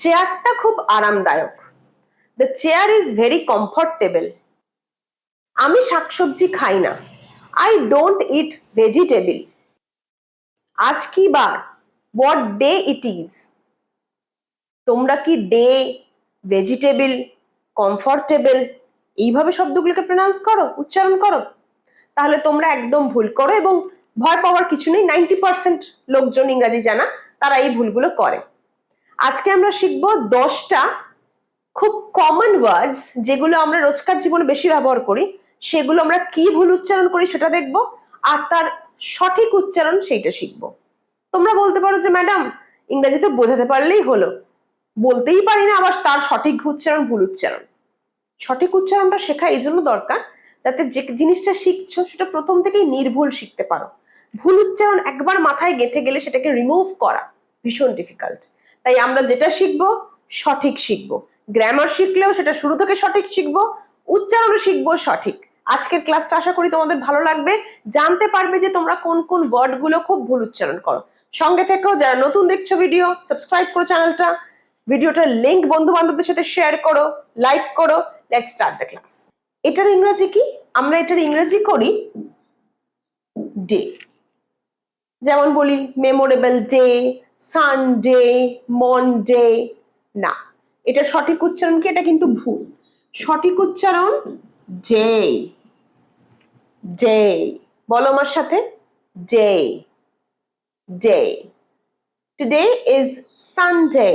চেয়ারটা খুব আরামদায়ক। The chair is very comfortable আমি শাকসবজি খাই না। আই ডোন্ট ইট ভেজিটেবল আজ কি বার? হোয়াট ডে ইট ইজ তোমরা কি ডে ভেজিটেবল কমফর্টেবল এইভাবে শব্দগুলোকে প্রনাউন্স করো, উচ্চারণ করো? তাহলে তোমরা একদম ভুল করো এবং ভয় পাওয়ার কিছু নেই। নাইনটি পার্সেন্ট লোকজন ইংরাজি জানা, তারা এই ভুলগুলো করে। আজকে আমরা শিখব দশটা খুব কমন ওয়ার্ডস যেগুলো আমরা রোজকার জীবনে বেশি ব্যবহার করি। সেগুলো আমরা কি ভুল উচ্চারণ করি সেটা দেখব। আর তার সঠিক উচ্চারণ সেইটা শিখব। তোমরা বলতে পারো যে, ম্যাডাম ইংরেজিতে বোঝাতে পারলেই হলো। বলতেই পারি না আবার তার সঠিক উচ্চারণ, ভুল উচ্চারণ। সঠিক উচ্চারণটা শেখা এই জন্য দরকার যাতে যে জিনিসটা শিখছো সেটা প্রথম থেকেই নির্ভুল শিখতে পারো। ভুল উচ্চারণ একবার মাথায় গেঁথে গেলে সেটাকে রিমুভ করা ভীষণ ডিফিকাল্ট তাই আমরা যেটা শিখব, সঠিক শিখব। গ্রামার শিখলেও সেটা শুরু থেকে সঠিক শিখব, উচ্চারণও শিখব সঠিক। আজকের ক্লাসটা আশা করি তোমাদের ভালো লাগবে। জানতে পারবে যে তোমরা কোন কোন ওয়ার্ডগুলো খুব ভুল উচ্চারণ করো। সঙ্গে থেকেও যারা নতুন দেখছ ভিডিও সাবস্ক্রাইব করো চ্যানেলটা। ভিডিওটার লিংক বন্ধু বান্ধবদের সাথে শেয়ার করো লাইক করো। লেটস স্টার্ট দ্য ক্লাস এটার ইংরেজি কি? আমরা এটার ইংরেজি করি ডে যেমন বলি মেমোরেবল ডে সানডে মনডে না। এটা সঠিক উচ্চারণ কি? এটা কিন্তু ভুল। সঠিক উচ্চারণ ডে ডে বলো আমার সাথে। Day day today is Sunday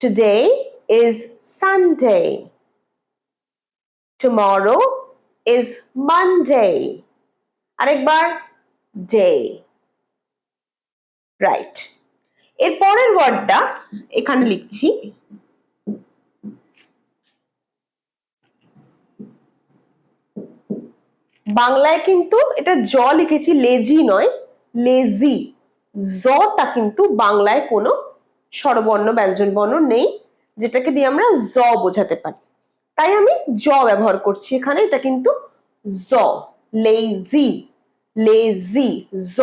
today is Sunday tomorrow is Monday আরেকবার ডে রাইট এর পরের ওয়ার্ডটা এখানে লিখছি। বাংলায় কিন্তু এটা জ লিখেছি লেজি নয়। লেজি জটা কিন্তু বাংলায় কোনো স্বরবর্ণ ব্যঞ্জন বর্ণ নেই, যেটাকে দিয়ে আমরা জ বোঝাতে পারি। তাই আমি জ ব্যবহার করছি এখানে, এটা কিন্তু জ। লেজি লেজি জ।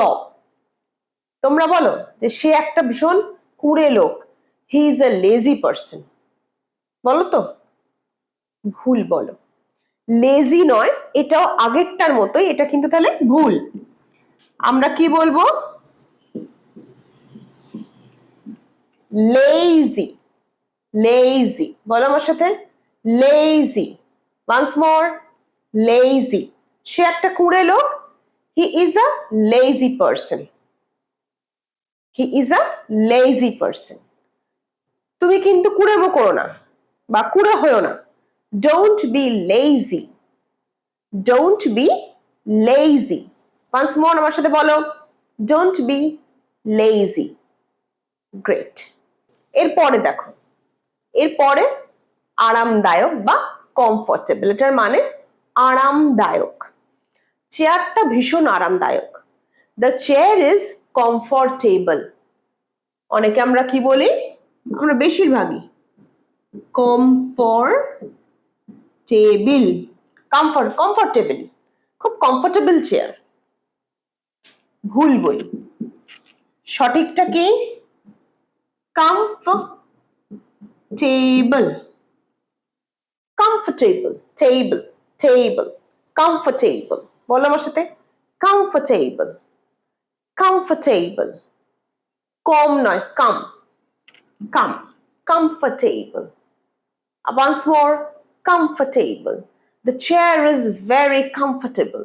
তোমরা বলো যে সে একটা ভীষণ কুড়ে লোক। He is a lazy person বলো তো? ভুল বলো। লেজি নয়, এটাও আগেরটার মতোই, এটা কিন্তু তাহলে ভুল। আমরা কি বলব? লেজি লেজি বলো আমার সাথে? লেজি ওয়ান্স মোর লেজি সে একটা কুড়ে লোক। He is a lazy person he is a lazy person তুমি কিন্তু কুড়েমো করো না বা কুড়ে হয়েও না। Don't be lazy don't be lazy once more আমার সাথে বলো। ডোন্ট বি লেজি গ্রেট এরপরে দেখো। এরপরে আরামদায়ক বা কমফোর্টেবল এটার মানে আরামদায়ক। চেয়ারটা ভীষণ আরামদায়ক। দ্য চেয়ার ইজ কমফোর্টেবল অনেকে আমরা কি বলি? আমরা বেশিরভাগই কমফোর্টেবল কমফর্ট কমফোর্টেবল খুব কমফর্টেবল চেয়ার ভুল বই। সঠিকটা কি? Comfortable comfortable, table table. comfortable. বলো আমার সাথে। comfortable. comfortable কম নয় কম কম comfortable once more comfortable the chair is very comfortable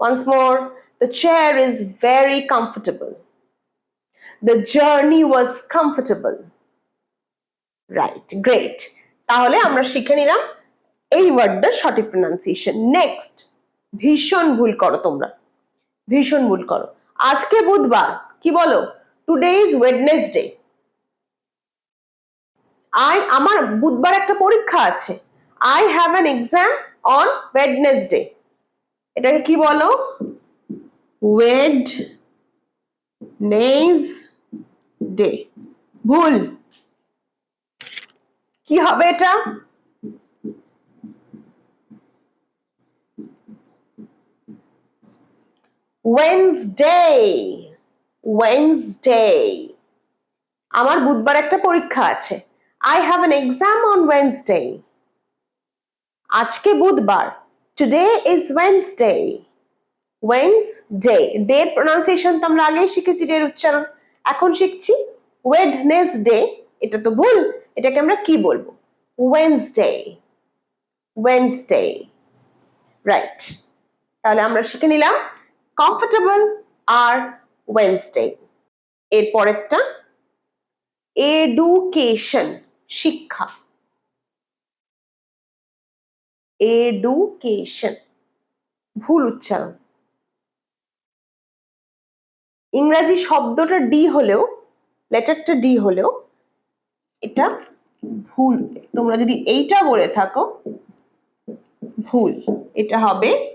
once more the chair is very comfortable The journey was comfortable. Right, great. তাহলে আমরা শিখে নিলাম এই ওয়ার্ডটার সঠিক প্রনাউন্সিয়েশন নেক্সট ভীষণ ভুল করো তোমরা ভীষণ ভুল করো আজকে বুধবার, কি বলো? টুডে ইজ ওয়েডনেসডে আই আমার বুধবার একটা পরীক্ষা আছে। I have an exam on Wednesday এটাকে কি বলো? ওয়েড নেজ ডে ভুল। কি হবে এটা? ওয়েন্সডে ওয়েন্সডে আমার বুধবার একটা পরীক্ষা আছে। I have an exam on Wednesday আজকে বুধবার। Today is Wednesday Wednesday day pronunciation তো আমরা আগেই শিখেছি ডের উচ্চারণ। এখন শিখছি ওয়েডনেসডে এটা তো ভুল। এটাকে আমরা কি বলব? ওয়েন্সডে ওয়েন্সডে রাইট তাহলে আমরা শিখে নিলাম। কমফোর্টেবল আর ওয়েন্সডে এর পরেরটা এডুকেশন শিক্ষা। এডুকেশন ভুল উচ্চারণ। ইংরাজি শব্দটা ডি হলেও, লেটারটা ডি হলেও, এটা ভুল। তোমরা যদি এইটা বলে থাকো, ভুল। এটা হবে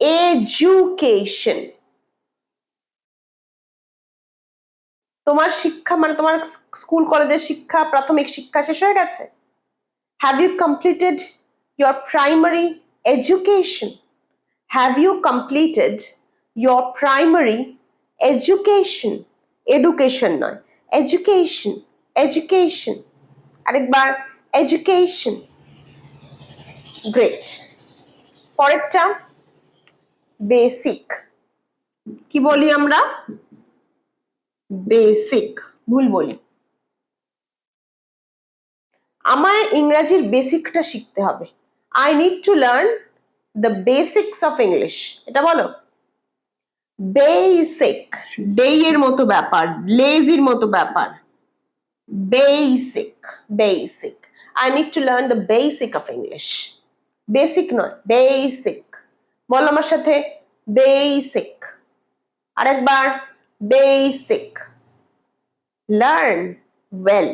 education. তোমার শিক্ষা মানে তোমার স্কুল, কলেজের শিক্ষা, প্রাথমিক শিক্ষা শেষ হয়ে গেছে? Have you completed your primary education have you completed your primary education education নয় এডুকেশন এডুকেশন আরেকবার এডুকেশন গ্রেট পরেরটা বেসিক কি বলি আমরা? বেসিক ভুল বলি। আমায় ইংরাজির বেসিকটা শিখতে হবে। I need to learn the basics of English এটা বলো? বেসিক ডে এর মতো ব্যাপার লেজির মতো ব্যাপার। Basic basic I need to learn the basic of English basic নয় বেসিক বলো আমার সাথে বেসিক আরেকবার বেসিক লার্ন ওয়েল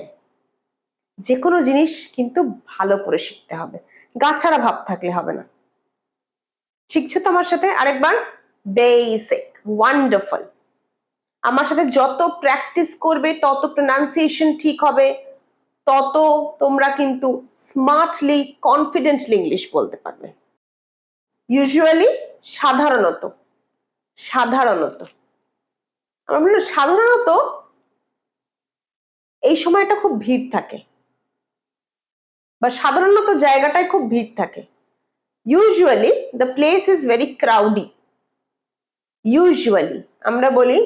যে কোনো জিনিস কিন্তু ভালো করে শিখতে হবে। গাছাড়া ভাব থাকলে হবে না। শিখছো তো আমার সাথে? আরেকবার বেসিক ওয়ান্ডারফুল আমার সাথে যত প্র্যাকটিস করবে, তত প্রনাউন্সিয়েশন ঠিক হবে। তত তোমরা কিন্তু স্মার্টলি কনফিডেন্টলি ইংলিশ বলতে পারবে। ইউজুয়ালি সাধারণত সাধারণত। আমরা বললাম সাধারণত এই সময়টা খুব ভিড় থাকে বা সাধারণত জায়গাটায় খুব ভিড় থাকে। Usually the place is very crowdy usually আমরা বলি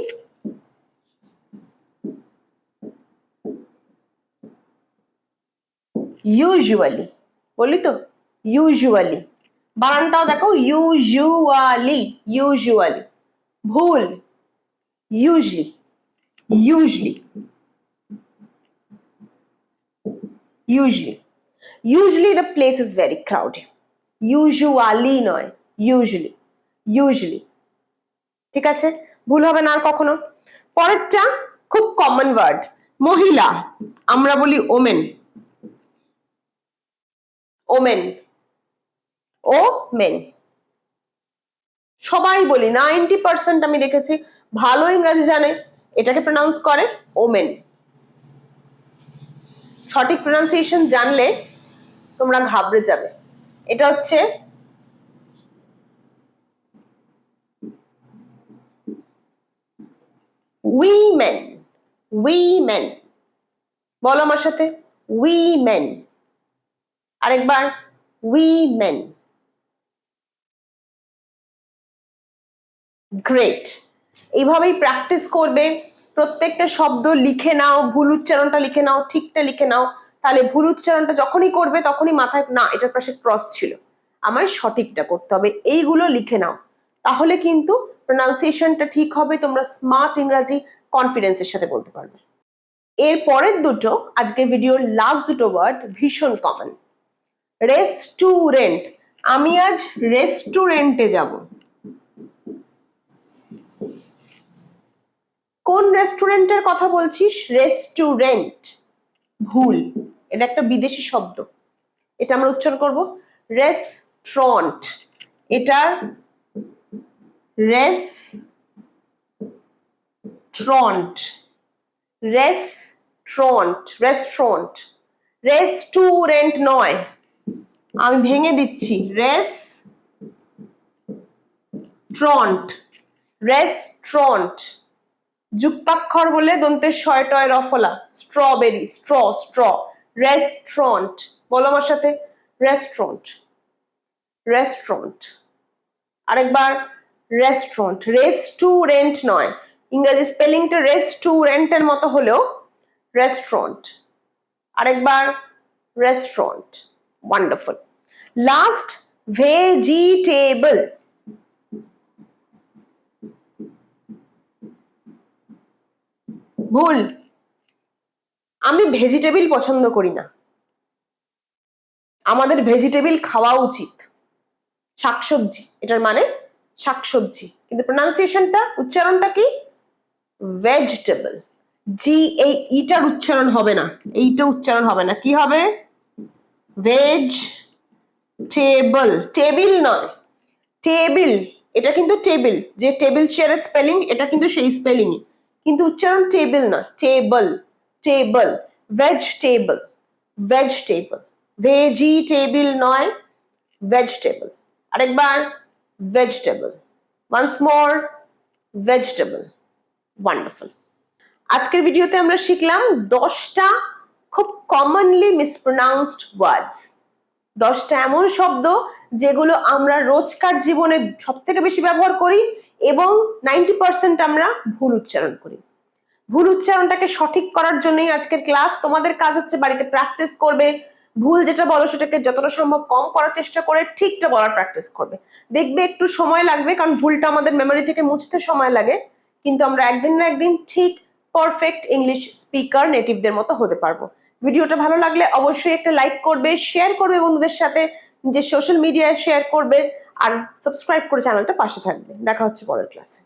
ইউজুয়ালি বলি তো? ইউজুয়ালি বানানটাও দেখো ইউজুয়ালি ইউজুয়ালি ভুল usually usually usually usually the place is very crowded. Usually নয়, usually usually, ঠিক আছে? ভুল হবে না আর কখনো? পরেরটা খুব কমন ওয়ার্ড মহিলা, আমরা বলি ওমেন ওমেন ও মেন। সবাই বলি, নাইনটি পার্সেন্ট আমি দেখেছি, ভালো ইংরাজি জানে, এটাকে প্রনাউন্স করে ওমেন সঠিক প্রনাউন্সিয়েশন জানলে তোমরা ঘাবড়ে যাবে। এটা হচ্ছে উইমেন উইমেন বলো আমার সাথে উইমেন আরেকবার উইমেন গ্রেট এইভাবেই প্র্যাকটিস করবে। প্রত্যেকটা শব্দ লিখে নাও, ভুল উচ্চারণটা লিখে নাও, ঠিকটা লিখে নাও। তাহলে ভুল উচ্চারণটা যখনই করবে, তখনই মাথায়, না, এটার পাশে ক্রস ছিল। আমার সঠিকটা করতে হবে। এইগুলো লিখে নাও। তাহলে কিন্তু প্রনাউন্সিয়েশনটা ঠিক হবে, তোমরা স্মার্ট ইংরাজি কনফিডেন্সের সাথে বলতে পারবে। এর পরের দুটো আজকে ভিডিওর লাস্ট দুটো ওয়ার্ড ভীষণ কমন রেস্টুরেন্ট আমি আজ রেস্টুরেন্টে যাব। কোন রেস্টুরেন্টের কথা বলছিস? রেস্টুরেন্ট। ভুল। এটা একটা বিদেশি শব্দ। এটা আমরা উচ্চারণ করব। রেস্ট্রন্ট। এটার রেস্ট্রন্ট। রেস্ট্রন্ট। রেস্ট্রন্ট। রেস্টুরেন্ট নয়। আমি ভেঙে দিচ্ছি। Race ট্রন্ট restaurant. যুক্তাক্ষর বলে দন্তের শয় টয় রফলা স্ট্রবেরি, স্ট্র স্ট্র। রেস্টুরেন্ট। বলো আমার সাথে। রেস্টুরেন্ট। রেস্টুরেন্ট। আরেকবার। রেস্টুরেন্ট। রেস্টুরেন্ট নয়। ইংরেজি স্পেলিংটা রেস্টুরেন্টের মতো হলেও রেস্টুরেন্ট। আরেকবার। রেস্টুরেন্ট। ওয়ান্ডারফুল লাস্ট ভেজিটেবল ভুল। আমি ভেজিটেবিল পছন্দ করি না। আমাদের ভেজিটেবিল খাওয়া উচিত। শাকসবজি, এটার মানে শাকসবজি। কিন্তু প্রোনাউন্সিয়েশনটা উচ্চারণটা কি? ভেজিটেবল জি এই ইটার উচ্চারণ হবে না। এইটা উচ্চারণ হবে না। কি হবে? ভেজ টেবল টেবিল নয়। টেবিল এটা কিন্তু টেবিল যে টেবিল চেয়ারের স্পেলিং এটা কিন্তু সেই স্পেলিংই কিন্তু উচ্চারণ টেবিল না table table vegetable vegetable vegetable নয় ভেজিটেবল আরেকবার vegetable once more vegetable wonderful আজকের ভিডিওতে আমরা শিখলাম দশটা খুব কমনলি মিসপ্রোনাউন্সড ওয়ার্ডস দশটা এমন শব্দ যেগুলো আমরা রোজকার জীবনে সব থেকে বেশি ব্যবহার করি এবং নাইনটি পার্সেন্ট আমরা ভুল উচ্চারণ করি। ভুল উচ্চারণটাকে সঠিক করার জন্যই আজকের ক্লাস তোমাদের কাজ হচ্ছে বাড়িতে প্র্যাকটিস করবে। ভুল যেটা বলো সেটাকে যতটা সম্ভব কম করার চেষ্টা করে ঠিকটা বলার প্র্যাকটিস করবে। দেখবে একটু সময় লাগবে কারণ ভুলটা আমাদের মেমোরি থেকে মুছতে সময় লাগে। কিন্তু আমরা একদিন না একদিন ঠিক পারফেক্ট ইংলিশ স্পিকার নেটিভদের মতো হতে পারব। ভিডিওটা ভালো লাগলে অবশ্যই একটা লাইক করবে শেয়ার করবে বন্ধুদের সাথে, যে সোশ্যাল মিডিয়ায় শেয়ার করবে। আর সাবস্ক্রাইব করে চ্যানেলটা পাশে থাকবে। দেখা হচ্ছে পরের ক্লাসে